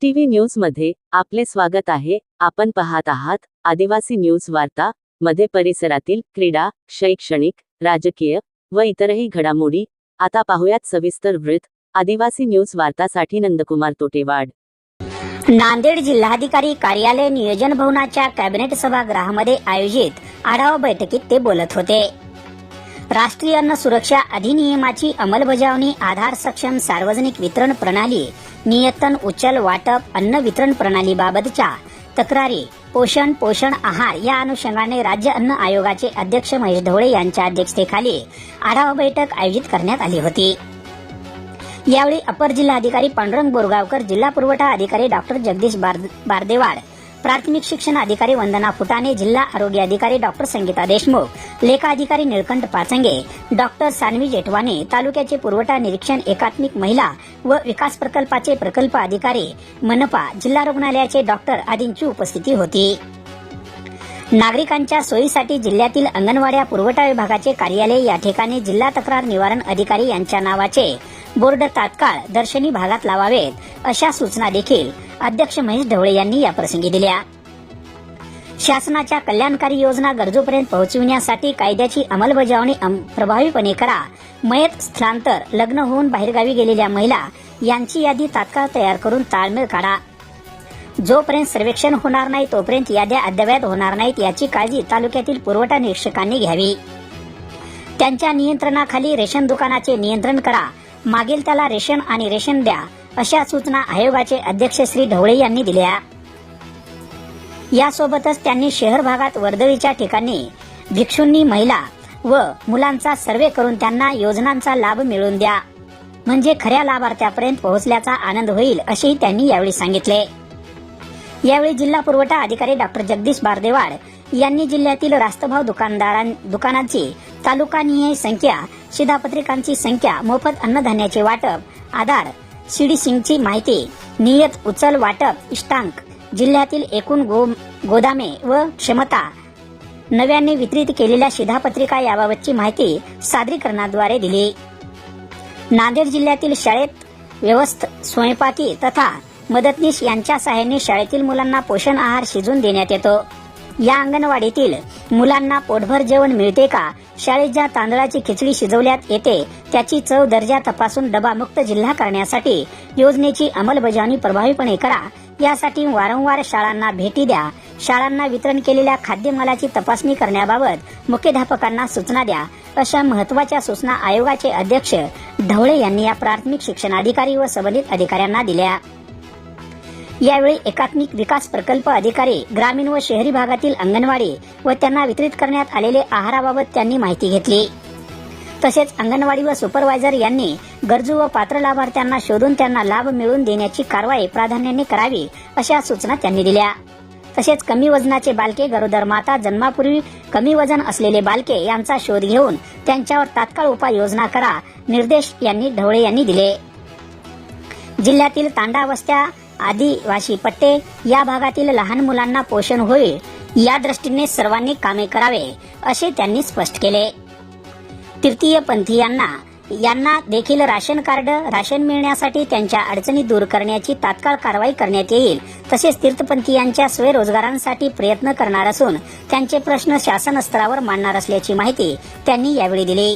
TV न्यूजमध्ये आपले स्वागत आहे. आपण पाहत आहात आदिवासी न्यूज वार्ता मध्ये परिसरातील क्रीडा शैक्षणिक राजकीय व इतरही घडामोडी. आता पाहुयात सविस्तर वृत्त. आदिवासी न्यूज वार्तासाठी नंदकुमार तोटेवाड. नांदेड जिल्हाधिकारी कार्यालय नियोजन भवनाच्या कॅबिनेट सभागृहामध्ये आयोजित आढावा बैठकीत ते बोलत होते. राष्ट्रीय अन्न सुरक्षा अधिनियमाची अंमलबजावणी आधार सक्षम सार्वजनिक वितरण प्रणाली नियतन उचल वाटप अन्न वितरण प्रणालीबाबतच्या तक्रारी पोषण पोषण आहार या अनुषंगाने राज्य अन्न आयोगाचे अध्यक्ष महेश ढवळे यांच्या अध्यक्षतेखाली आढावा बैठक आयोजित करण्यात आली होती. यावेळी अपर जिल्हाधिकारी पांडुरंग बोरगावकर जिल्हा पुरवठा अधिकारी डॉक्टर जगदीश बार- बारदेवाड प्राथमिक शिक्षण अधिकारी वंदना फुटाणे जिल्हा आरोग्य अधिकारी डॉक्टर संगीता देशमुख लेखा अधिकारी निळकंठ पाचंगे डॉक्टर सानवी जेठवाने तालुक्याचे पुरवठा निरीक्षण एकात्मिक महिला व विकास प्रकल्पाचे प्रकल्प अधिकारी मनपा जिल्हा रुग्णालयाचे डॉक्टर आदींची उपस्थिती होती. नागरिकांच्या सोयीसाठी जिल्ह्यातील अंगणवाड्या पुरवठा विभागाचे कार्यालय या ठिकाणी जिल्हा तक्रार निवारण अधिकारी यांच्या नावाचे बोर्ड तात्काळ दर्शनी भागात लावावेत अशा सूचना देखील अध्यक्ष महेश ढवळे यांनी याप्रसंगी दिल्या. शासनाच्या कल्याणकारी योजना गरजूपर्यंत पोहोचविण्यासाठी कायद्याची अंमलबजावणी अं- प्रभावीपणे करा मयत स्थलांतर लग्न होऊन बाहेरगावी गेलेल्या महिला यांची यादी तात्काळ तयार करून ताळमेळ काढा. जोपर्यंत सर्वेक्षण होणार नाही तोपर्यंत याद्या अद्ययावत होणार नाहीत याची काळजी तालुक्यातील पुरवठा निरीक्षकांनी घ्यावी. त्यांच्या नियंत्रणाखाली रेशन दुकानाचे नियंत्रण करा मागील त्याला रेशन आणि रेशन द्या अशा सूचना आयोगाचे अध्यक्ष श्री ढवळे यांनी दिल्या. यासोबतच त्यांनी शहर भागात वर्दळीच्या ठिकाणी भिक्षूंनी महिला व मुलांचा सर्वे करून त्यांना योजनांचा लाभ मिळवून द्या. म्हणजे खऱ्या लाभार्थ्यापर्यंत पोहोचल्याचा आनंद होईल असेही त्यांनी यावेळी सांगितले. यावेळी जिल्हा पुरवठा अधिकारी डॉक्टर जगदीश बारदेवाड यांनी जिल्ह्यातील रास्तभाव दुकानदारां दुकानांची तालुकानिहाय संख्या शिधापत्रिकांची संख्या मोफत अन्नधान्याचे वाटप. आधार. सिंगची माहिती. नियत उचल वाटप. इष्टांक. जिल्ह्यातील एकूण गो गोदामे व क्षमता. नव्याने वितरित केलेल्या शिधापत्रिका याबाबतची माहिती सादरीकरणाद्वारे दिली. नांदेड जिल्ह्यातील शाळेत व्यवस्थ स्वयंपाकी तथा मदतनीश यांच्या सहाय्याने शाळेतील मुलांना पोषण आहार शिजून देण्यात येतो. या अंगणवाडीतील मुलांना पोटभर जेवण मिळते का? शाळेत ज्या तांदळाची खिचडी शिजवल्यात येते त्याची चव दर्जा तपासून डबामुक्त जिल्हा करण्यासाठी योजनेची अंमलबजावणी प्रभावीपणे करा. यासाठी वारंवार शाळांना भेटी द्या. शाळांना वितरण केलेल्या खाद्यमालाची तपासणी करण्याबाबत मुख्याध्यापकांना सूचना द्या. अशा महत्त्वाच्या सूचना आयोगाचे अध्यक्ष ढवळे यांनी या प्राथमिक शिक्षणाधिकारी व संबंधित अधिकाऱ्यांना दिल्या. यावेळी एकात्मिक विकास प्रकल्प अधिकारी ग्रामीण व शहरी भागातील अंगणवाडी व त्यांना वितरित करण्यात आलेले आहाराबाबत त्यांनी माहिती घेतली. तसेच अंगणवाडी व सुपरवायझर यांनी गरजू व पात्र लाभार्थ्यांना शोधून त्यांना लाभ मिळवून देण्याची कारवाई प्राधान्याने करावी अशा सूचना त्यांनी दिल्या. तसेच कमी वजनाचे बालके गरोदर माता जन्मापूर्वी कमी वजन असलेले बालके यांचा शोध घेऊन त्यांच्यावर तात्काळ उपाययोजना करा निर्देश यांनी ढवळे यांनी दिले. जिल्ह्यातील तांडा वस्त्या आदिवासी पट्टे या भागातील लहान मुलांना पोषण होईल या दृष्टीने सर्वांनी कामे करावे असे त्यांनी स्पष्ट केले. तृतीय पंथीयांना यांना देखील राशन कार्ड राशन मिळण्यासाठी त्यांच्या अडचणी दूर करण्याची तात्काळ कारवाई करण्यात येईल तसेच तीर्थपंथीयांच्या स्वयंरोजगारांसाठी प्रयत्न करणार असून त्यांचे प्रश्न शासन स्तरावर मांडणार असल्याची माहिती त्यांनी यावेळी दिली.